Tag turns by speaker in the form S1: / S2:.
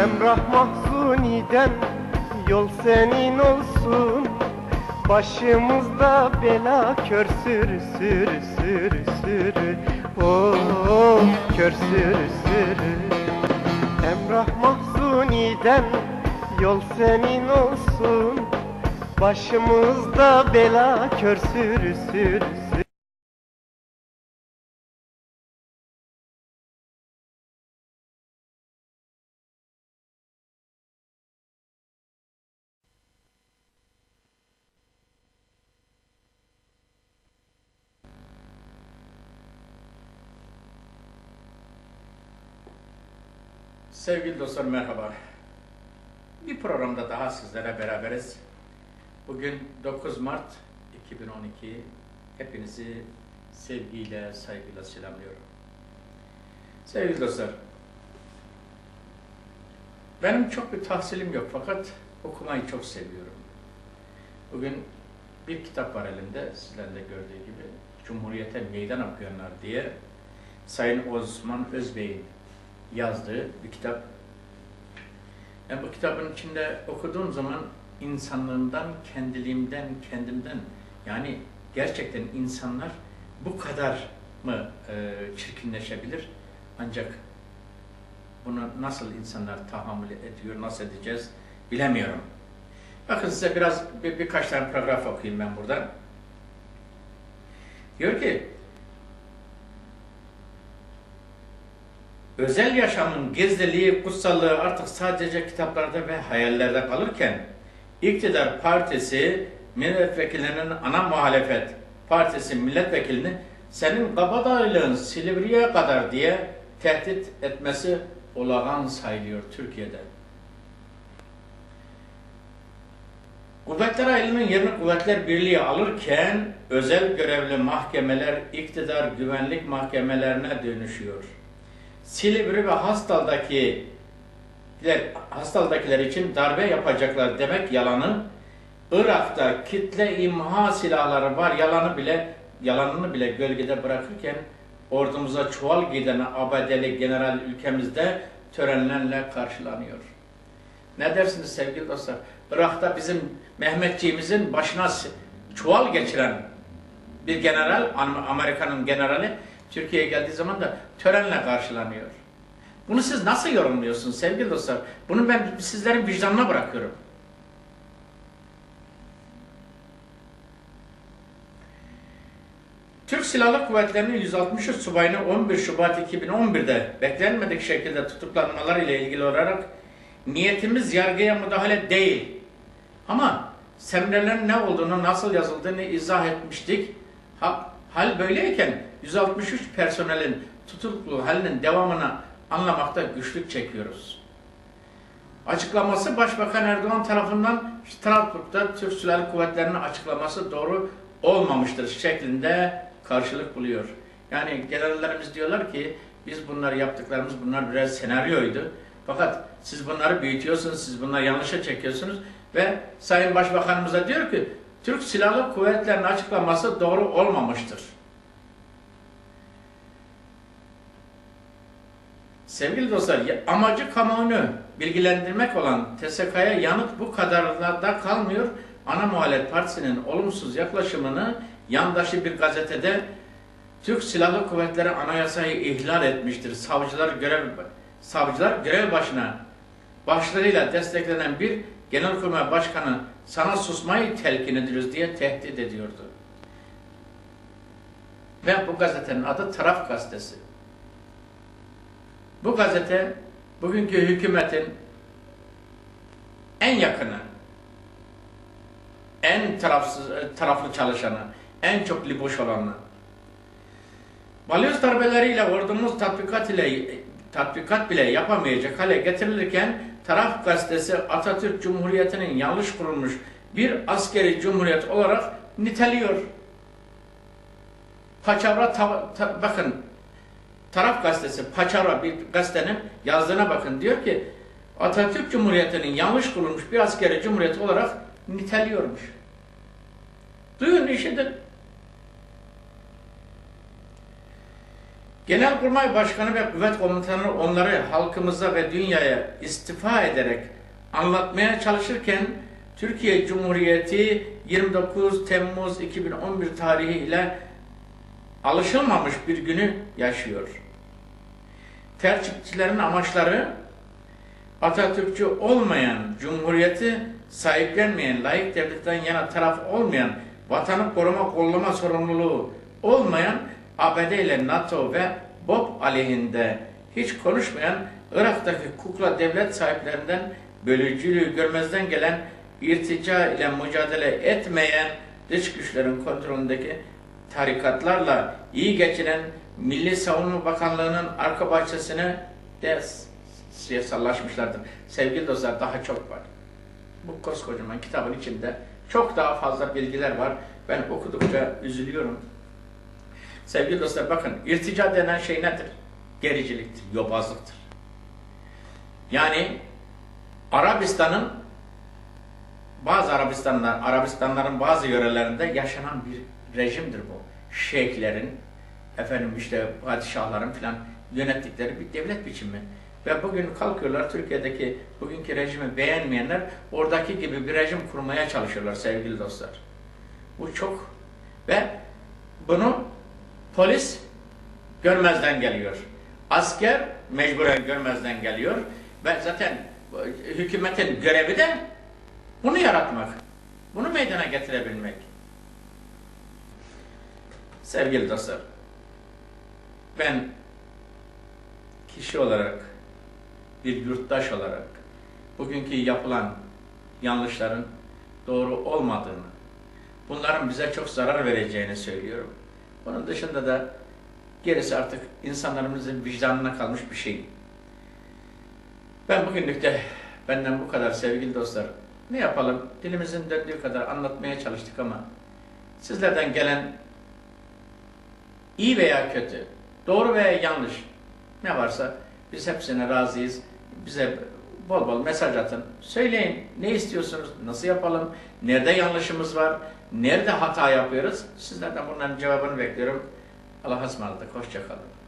S1: Emrah Mahzuni'den yol senin olsun. Başımızda bela kör sürü sürü sürü sürü Oh kör sürü sürü Emrah Mahzuni'den yol senin olsun. Başımızda bela kör sürü sürü sürü
S2: Sevgili dostlar merhaba. Bir programda daha sizlere beraberiz. Bugün 9 Mart 2012. Hepinizi sevgiyle, saygıyla selamlıyorum. Sevgili dostlar, benim çok bir tahsilim yok fakat okumayı çok seviyorum. Bugün bir kitap var elimde, sizlerin de gördüğü gibi. Cumhuriyete Meydan Okuyanlar diye Sayın Osman Özbey'in yazdığı bir kitap. Ben bu kitabın içinde okuduğum zaman insanlığımdan, kendiliğimden, kendimden yani gerçekten insanlar bu kadar mı e, çirkinleşebilir? Ancak bunu nasıl insanlar tahammül ediyor, nasıl edeceğiz bilemiyorum. Bakın size biraz bir, birkaç tane paragraf okuyayım ben burada. Diyor ki özel yaşamın gizliliği, kutsallığı artık sadece kitaplarda ve hayallerde kalırken iktidar partisi milletvekillerinin ana muhalefet partisi milletvekilini senin kabadaylığın Silivri'ye kadar diye tehdit etmesi olağan sayılıyor Türkiye'de. Kuvvetler ayrılığının yerini Kuvvetler Birliği alırken özel görevli mahkemeler iktidar güvenlik mahkemelerine dönüşüyor. Silivri ve Hastal'daki Hastal'dakiler için darbe yapacaklar demek yalanı. Irak'ta kitle imha silahları var yalanı bile yalanını bile gölgede bırakırken ordumuza çuval giden abadeli general ülkemizde törenlerle karşılanıyor. Ne dersiniz sevgili dostlar? Irak'ta bizim Mehmetçiğimizin başına çuval geçiren bir general, Amerika'nın generali Türkiye'ye geldiği zaman da törenle karşılanıyor. Bunu siz nasıl yorumluyorsunuz sevgili dostlar? Bunu ben sizlerin vicdanına bırakıyorum. Türk Silahlı Kuvvetleri'nin 163 subayını 11 Şubat 2011'de beklenmedik şekilde tutuklanmalar ile ilgili olarak niyetimiz yargıya müdahale değil. Ama seminerlerin ne olduğunu, nasıl yazıldığını izah etmiştik. Hal böyleyken 163 personelin tutuklu halinin devamını anlamakta güçlük çekiyoruz. Açıklaması Başbakan Erdoğan tarafından Strasbourg'da Türk Silahlı Kuvvetleri'nin açıklaması doğru olmamıştır şeklinde karşılık buluyor. Yani generallerimiz diyorlar ki biz bunları yaptıklarımız bunlar biraz senaryoydu. Fakat siz bunları büyütüyorsunuz, siz bunları yanlışa çekiyorsunuz ve Sayın Başbakanımız da diyor ki Türk Silahlı Kuvvetleri'nin açıklaması doğru olmamıştır. Sevgili dostlar, amacı kamuoyunu bilgilendirmek olan TSK'ya yanıt bu kadarlarda kalmıyor. Ana Muhalefet Partisi'nin olumsuz yaklaşımını yandaşı bir gazetede Türk Silahlı Kuvvetleri anayasayı ihlal etmiştir. Savcılar görev savcılar görev başına başlarıyla desteklenen bir Genelkurmay Başkanı sana susmayı telkin ediyoruz diye tehdit ediyordu. Ve bu gazetenin adı Taraf Gazetesi. Bu gazete bugünkü hükümetin en yakını, en tarafsız, taraflı çalışanı, en çok liboş olanı. Balyoz darbeleriyle ordumuz tatbikat ile tatbikat bile yapamayacak hale getirilirken Taraf Gazetesi Atatürk Cumhuriyeti'nin yanlış kurulmuş bir askeri cumhuriyet olarak niteliyor. Paçavra ta, ta, bakın Taraf Gazetesi Paçavra bir gazetenin yazdığına bakın diyor ki Atatürk Cumhuriyeti'nin yanlış kurulmuş bir askeri cumhuriyet olarak niteliyormuş. Duyun işidir. Genelkurmay Başkanı ve Kuvvet Komutanı onları halkımıza ve dünyaya istifa ederek anlatmaya çalışırken Türkiye Cumhuriyeti 29 Temmuz 2011 tarihiyle alışılmamış bir günü yaşıyor. Tercihçilerin amaçları Atatürkçü olmayan, cumhuriyeti sahiplenmeyen, layık devletten yana taraf olmayan, vatanı koruma kollama sorumluluğu olmayan ABD ile NATO ve BOP aleyhinde hiç konuşmayan Irak'taki kukla devlet sahiplerinden bölücülüğü görmezden gelen irtica ile mücadele etmeyen dış güçlerin kontrolündeki tarikatlarla iyi geçinen Milli Savunma Bakanlığı'nın arka bahçesine de siyasallaşmışlardır. Sevgili dostlar daha çok var. Bu koskocaman kitabın içinde çok daha fazla bilgiler var. Ben okudukça üzülüyorum. Sevgili dostlar bakın irtica denen şey nedir? Gericiliktir, yobazlıktır. Yani Arabistan'ın bazı Arabistanlar, Arabistanların bazı yörelerinde yaşanan bir rejimdir bu. Şeyhlerin, efendim işte padişahların filan yönettikleri bir devlet biçimi. Ve bugün kalkıyorlar Türkiye'deki bugünkü rejimi beğenmeyenler oradaki gibi bir rejim kurmaya çalışıyorlar sevgili dostlar. Bu çok ve bunu polis görmezden geliyor. Asker mecburen görmezden geliyor ve zaten hükümetin görevi de bunu yaratmak. Bunu meydana getirebilmek. Sevgili dostlar, ben kişi olarak, bir yurttaş olarak bugünkü yapılan yanlışların doğru olmadığını, bunların bize çok zarar vereceğini söylüyorum. Bunun dışında da gerisi artık insanlarımızın vicdanına kalmış bir şey. Ben bugünlük de benden bu kadar sevgili dostlar. Ne yapalım? Dilimizin döndüğü kadar anlatmaya çalıştık ama sizlerden gelen iyi veya kötü, doğru veya yanlış ne varsa biz hepsine razıyız. Bize bol bol mesaj atın. Söyleyin ne istiyorsunuz, nasıl yapalım, nerede yanlışımız var, nerede hata yapıyoruz. Sizlerden bunların cevabını bekliyorum. Allah'a ısmarladık. Hoşçakalın.